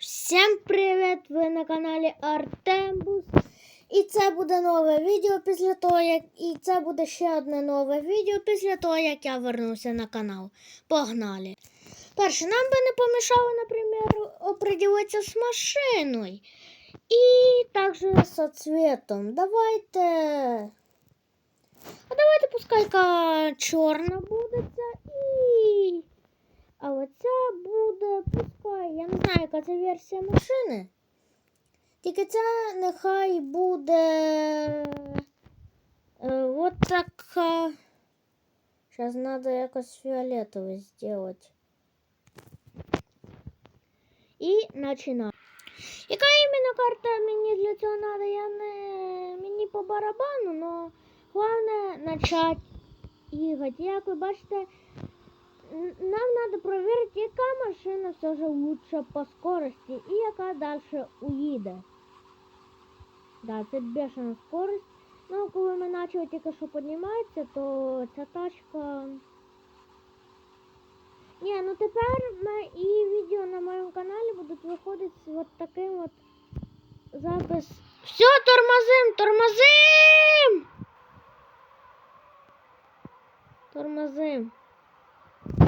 Всім привіт! Ви на каналі Артембус. І це буде нове відео після того, як. І це буде ще одне нове відео після того, як я вернуся на канал. Погнали! Перше, нам би не помішало, наприклад, оприділитися з машиною. І також з цвітом. Давайте. А давайте пускай чорна буде і. А оця буде, пускай, я не знаю, яка це версія машини. Тільки ця нехай буде е, от така. Зараз треба якось фіолетовий зробити. І починаємо. Яка іменно карта мені для цього треба? Я не мені по барабану, але головне почати їхати. Як ви бачите, Н- Нам надо проверить, яка Машина все же лучше по скорости і яка далі уїде. Да, це бешена скорость. Ну, коли ми почали тільки що підніматися, то ця тачка. Ні, ну тепер і відео на моєму каналі будуть виходити з от таким от запис. Все, тормозим, тормозим! Тормозим.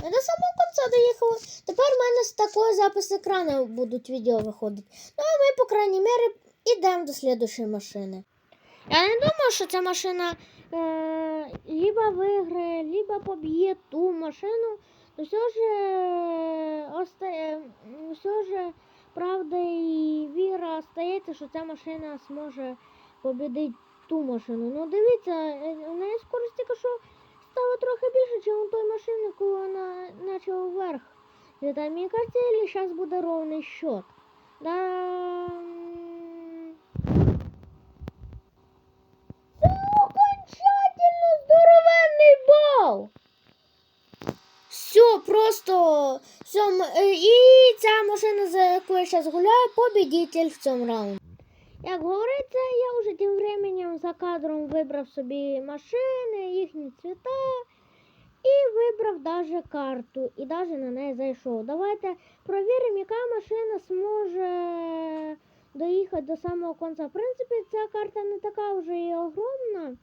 Я до самого кінця доїхала. Тепер в мене з такої запис екрану будуть відео виходити. Ну, а ми, по крайній мірі, йдемо до слідущої машини. Я не думаю, що ця машина е, либо виграє, либо поб'є ту машину. Но все же, е, остає, м, все же правда і віра остається, що ця машина зможе побідити ту машину. Ну, дивіться, е, у неї скорость тільки що стало трохи ніж у той машини, коли вона почала вверх. літати. Мені кажется, или зараз буде ровний счет. Да... Це окончательно здоровенний бал! Все, просто все, і ця машина, за яку я зараз гуляю, победитель в цьому раунді. Як говориться, я вже тим временем за кадром вибрав собі машини, їхні цвіта і вибрав даже карту і даже на неї зайшов. Давайте провіримо, яка машина зможе доїхати до самого кінця. В принципі, ця карта не така вже і огромна.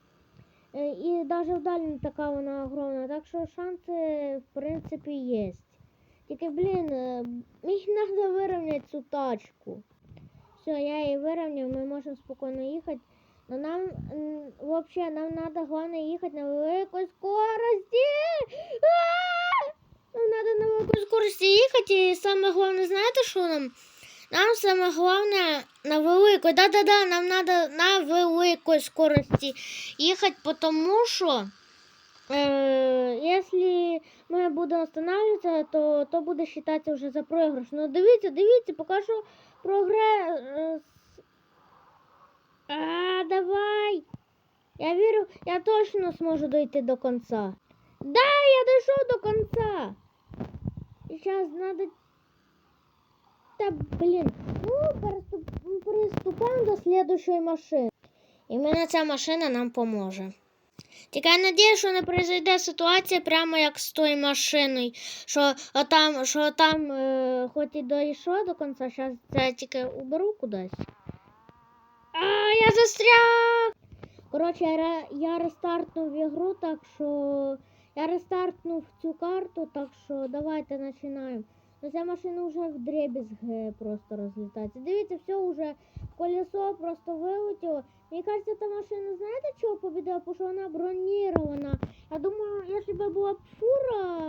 е, І навіть вдалі не така вона огромна, так що шанси в принципі є. Тільки, блін, е, мені треба вирівняти цю тачку. Все, я її вирівняв, ми можемо спокійно їхати. Но нам м, вообще нам надо главное ехать на великой скорости. А! Нам надо на великой скорости ехать и самое главное, знаете, что нам? Нам самое главное на великой, да-да-да, нам надо на великой скорости ехать, потому что э, если мы будем останавливаться, то, то буде считаться уже за проигрыш. Ну дивіться, дивіться, поки що прогрес. а, давай. Я вірю, я точно зможу дойти до конца. Да, я дійшов до конца. І зараз надо. Та блін. Ну, переступ... до следующої машини. Іменно ця машина нам поможе. Тільки я надіюсь, що не произойде ситуація прямо як з тою машиною, що там, що там е, хоч і дійшло до кінця, зараз це тільки уберу кудись. Застряг! Коротше, я, рестартнув ігру, так що я рестартнув цю карту, так що давайте починаємо. Ну, ця машина вже в дребезги просто розлітається. Дивіться, все вже колесо просто вилетіло. Мені кажется, та машина, знаєте, чого побідила? Тому що вона бронірована. Я думаю, якщо б була б фура.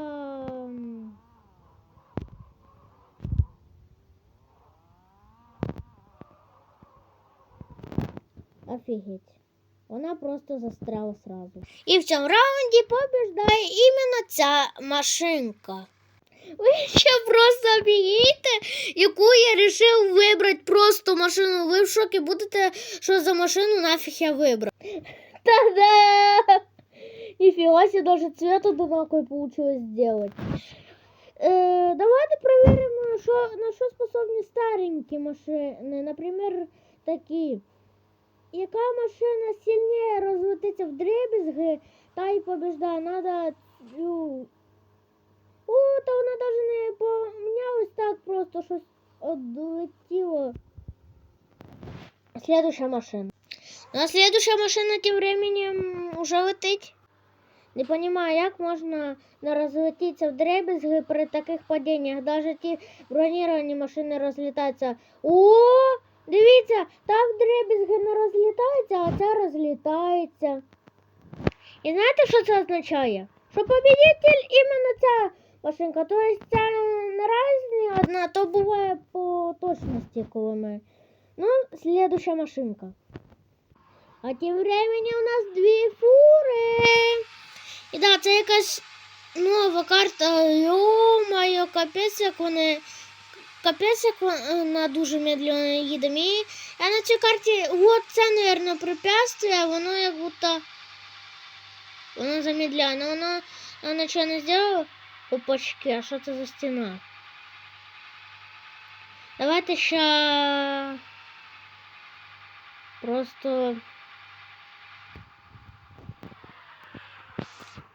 Офігеть. Вона просто застряла сразу. І в цьому раунді побіждає іменно ця машинка. Ви ще просто об'їдете, яку я вирішив вибрати просто машину. Ви в шокі будете, що за машину нафіг я вибрав. Та-да! Ніфіга себе, даже цвет одинаковий получилось сделать. Е, давайте проверимо, що, на що способні старенькі машини. Наприклад, такі. Яка машина сильніше розлетиться в дребезги, та й побіждає. Надо О, та вона навіть не помінялась так просто, щось одлетіло. Следующая машина. Ну, а следующая машина тем временем уже летить. Не понимаю, як можна не розлетітися в дребезги при таких падіннях. Навіть ті броніровані машини розлітаються. О, дивіться, так дребезги не розлітаються, а це розлітається. І знаєте, що це означає? Що победитель іменно ця машинка. Тобто ця не одна, то буває по точності, коли ми. Ну, следующая машинка. А тим временем у нас дві фури. І да, це якась нова карта. Йо-моє, капець, як вони. Капець, як вона дуже медленно їде. І я на цій карті, от це, мабуть, препятствие, воно як будто. Воно замедляє. Но воно, воно нічого не зробило. Опачки, а що це за стіна? Давайте ще просто.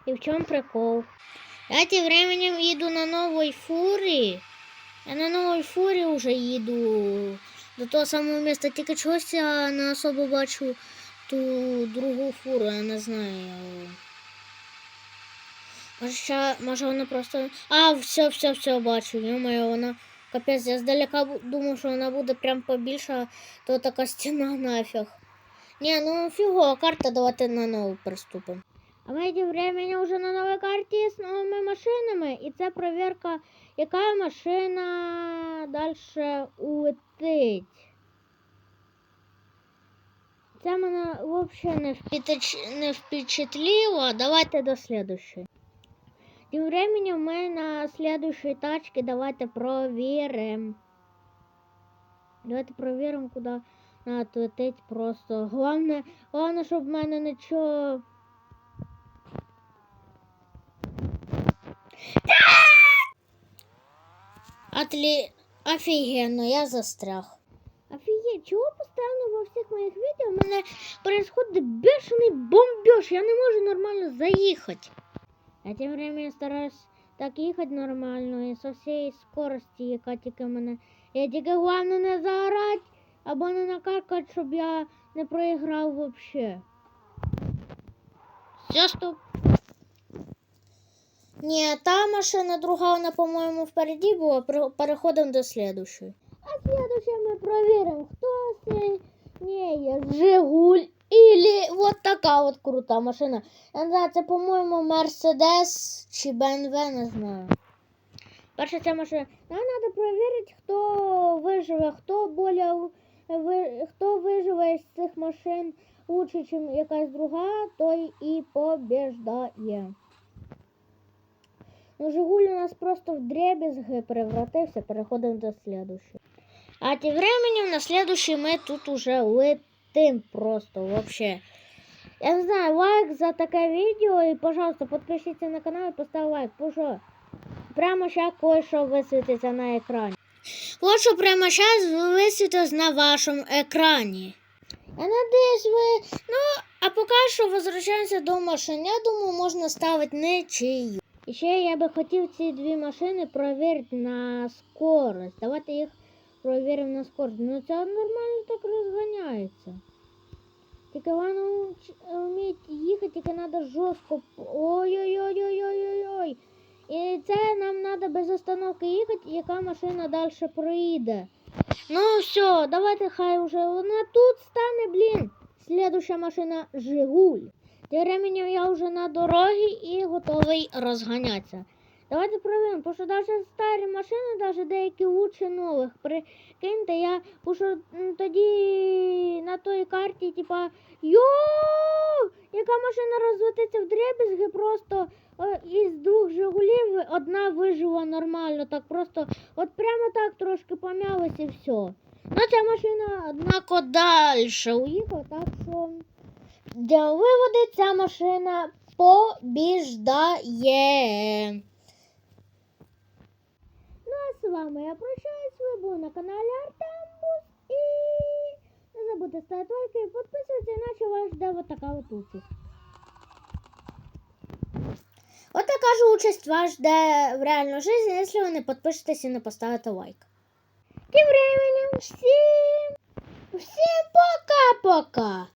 И в чем прикол? Я тем временем еду на новой фуре. Я на новой фуре уже еду до того самого места. Тільки чогось я не особо бачу ту другу фуру, я не знаю. Може, може вона просто. А, все, все, все бачу. Йо-моє, вона капець, я здалека думав, що вона буде прям побільша, то така стіна нафіг. Ні, ну фіго, карта, давайте на нову приступимо. А ми тим временем на новій карті з новими машинами, і це перевірка, яка машина далі улетить. Це мене взагалі не, впіточ- не впечатлило. Давайте до слідущої. Тим временем ми на слідущій тачці давайте провіримо. Давайте провіримо, куди надо летить просто. Головне, головне, щоб в мене нічого. Отлі... Офігенно, я застряг. Офігеть, чого постійно во всіх моїх відео в мене происходит бешений бомбеж, я не можу нормально заїхати. Я тим временем стараюсь так їхати нормально і со всієї скорості, яка тільки мене. Я тільки головне не заорати або не накаркати, щоб я не проіграв вообще. Все, стоп. Ні, та машина друга, вона, по-моєму, впереді була. Пере- Переходимо до слідущої. А перевіримо, хто це не є Жигуль или вот така от крута машина. Не знаю, це, по-моєму, Мерседес чи БМВ, не знаю. Перша ця машина. Нам треба перевірити, хто виживе, хто более, ви, хто виживе з цих машин лучше, ніж якась друга, той і побіждає. Ну, Жигуль у нас просто в дребезги превратився, переходимо до слідущого. А тем временем на следующий мы тут уже летим просто вообще. Я не знаю, лайк за такое видео и, пожалуйста, подпишитесь на канал и поставь лайк. Бо що прямо сейчас кое-що висвітиться на екрані. Вот що прямо сейчас висвітилось на вашому екрані. Я надеюсь, ви... Ну, а поки що возвращаємося до машин. Я думаю, можна ставити нічию. І ще я би хотів ці дві машини перевірити на скорость. Давайте їх перевіримо на скорость. Ну це нормально так розганяється. Тільки воно вміє їхати, тільки треба жорстко. Ой-ой-ой-ой-ой-ой. І це нам треба без остановки їхати, яка машина далі проїде. Ну все, давайте хай уже вона тут стане, блін. Слідуща машина Жигуль. Тим временем я вже на дорогі і готовий розганятися. Давайте проведемо, тому що навіть старі машини, навіть деякі лучше нових. Прикиньте, я що тоді на той карті, типа, яка машина розлетиться в дребезги, просто е, із двох Жигулів одна вижила нормально, так просто, от прямо так трошки помялась і все. Ну, ця машина, однако, далі уїхала, так що. Для виводи ця машина побіждає. Ну а з вами я прощаюсь. Ви були на каналі Артембус. І не забудьте ставити лайки і підписуватися, іначе вас жде вот така от участь. Така ж участь вас жде в реальній житті, якщо ви не підпишетесь і не поставите лайк. Тим временем всім, всім пока-пока.